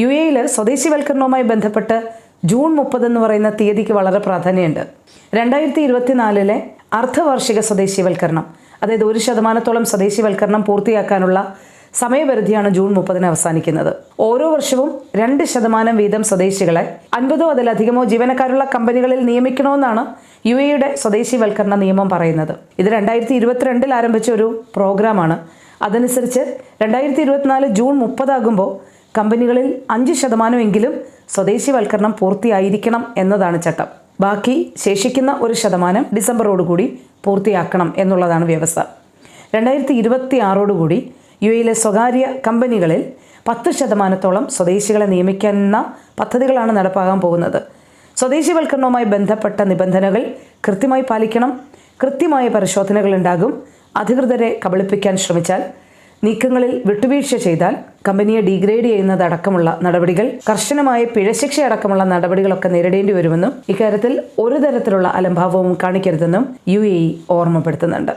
U എയിൽ സ്വദേശിവൽക്കരണവുമായി ബന്ധപ്പെട്ട് June മുപ്പത് എന്ന് പറയുന്ന തീയതിക്ക് വളരെ പ്രാധാന്യമുണ്ട്. രണ്ടായിരത്തി ഇരുപത്തിനാലിലെ അർദ്ധവാർഷിക സ്വദേശിവൽക്കരണം അതായത് ഒരു ശതമാനത്തോളം സ്വദേശിവൽക്കരണം പൂർത്തിയാക്കാനുള്ള സമയപരിധിയാണ് ജൂൺ മുപ്പതിന് അവസാനിക്കുന്നത്. ഓരോ വർഷവും രണ്ട് ശതമാനം വീതം സ്വദേശികളെ അൻപതോ അതിലധികമോ ജീവനക്കാരുള്ള കമ്പനികളിൽ നിയമിക്കണമെന്നാണ് യു എയുടെ സ്വദേശിവൽക്കരണ നിയമം പറയുന്നത്. ഇത് രണ്ടായിരത്തി ഇരുപത്തിരണ്ടിൽ ആരംഭിച്ച ഒരു പ്രോഗ്രാമാണ്. അതനുസരിച്ച് രണ്ടായിരത്തി ഇരുപത്തിനാല് ജൂൺ മുപ്പതാകുമ്പോൾ കമ്പനികളിൽ അഞ്ച് ശതമാനമെങ്കിലും സ്വദേശിവൽക്കരണം പൂർത്തിയായിരിക്കണം എന്നതാണ് ചട്ടം. ബാക്കി ശേഷിക്കുന്ന ഒരു ശതമാനം ഡിസംബറോടുകൂടി പൂർത്തിയാക്കണം എന്നുള്ളതാണ് വ്യവസ്ഥ. രണ്ടായിരത്തി ഇരുപത്തി ആറോടുകൂടി യു എയിലെ സ്വകാര്യ കമ്പനികളിൽ പത്ത് ശതമാനത്തോളം സ്വദേശികളെ നിയമിക്കുന്ന പദ്ധതികളാണ് നടപ്പാകാൻ പോകുന്നത്. സ്വദേശിവൽക്കരണവുമായി ബന്ധപ്പെട്ട നിബന്ധനകൾ കൃത്യമായി പാലിക്കണം കൃത്യമായ പരിശോധനകൾ ഉണ്ടാകും അധികൃതരെ കബളിപ്പിക്കാൻ ശ്രമിച്ചാൽ നീക്കങ്ങളിൽ വിട്ടുവീഴ്ച ചെയ്താൽ കമ്പനിയെ ഡീഗ്രേഡ് ചെയ്യുന്നതടക്കമുള്ള നടപടികൾ കർശനമായ പിഴശിക്ഷ അടക്കമുള്ള നടപടികളൊക്കെ നേരിടേണ്ടി വരുമെന്നും ഇക്കാര്യത്തിൽ ഒരു തരത്തിലുള്ള അലംഭാവവും കാണിക്കരുതെന്നും യു ഓർമ്മപ്പെടുത്തുന്നുണ്ട്.